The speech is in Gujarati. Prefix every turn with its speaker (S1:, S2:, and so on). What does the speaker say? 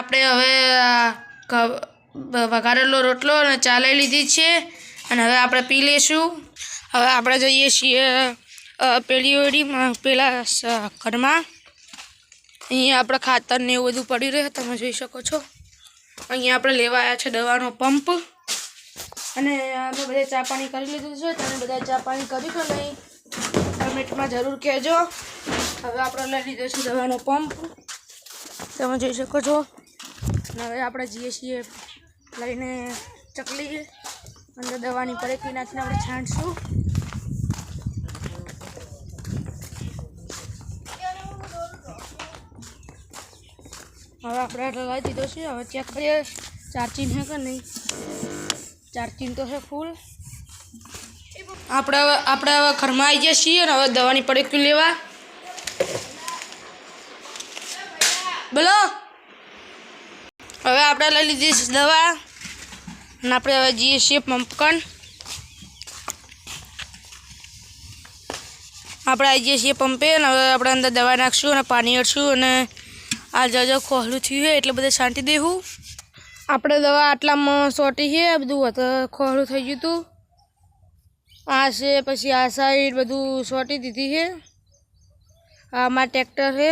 S1: આપણે હવે વઘારેલો રોટલો અને ચાલી લીધી છે અને હવે આપણે પી લઈશું હવે આપણે જઈએ છીએ પેલી ઓડીમાં, પેલા ઘરમાં. અહીંયા આપણે ખાતર ને એવું બધું પડી રહે, તમે જોઈ શકો છો. અહીંયા આપણે લેવા આવ્યા છે દવાનો પંપ. અને અમે બધા ચા પાણી કરી લીધું છે, તમે બધા ચા પાણી કર્યું કે નહીં. કમેન્ટમાં જરૂર કહેજો. હવે આપણે લઈ લીધો છે દવાનો પંપ. તમે જોઈ શકો છો. હવે આપણે જઈએ છીએ લઈને ચકલી અંદર દવાની પરેકી નાખીને આપણે છાંટશું. હવે આપણે લગાવી દીધો છે. હવે ચેક કરીએ ચાર્જિંગ છે કે નહીં? ચાર્જિંગ તો છે ફૂલ. આપણે આપણે હવે ઘરમાં આવી જઈએ છીએ અને હવે દવાની પડીકી લેવા. બોલો. હવે આપણે લઈ લીધી છે દવા. અને આપણે હવે જઈએ છીએ પંપકન. આપણે આવી જઈએ છીએ પંપે અને હવે આપણે અંદર દવા નાખશું અને પાણી અડશું અને આ જજો ખોહલું થયું છે એટલે બધે છાંટી દેવું આપણે દવા આટલામાં સોટી છે બધું ખોહલું થઈ ગયું હતું આ છે, પછી આ સાઈડ બધું સોટી દીધી છે. આ અમારા ટ્રેક્ટર છે.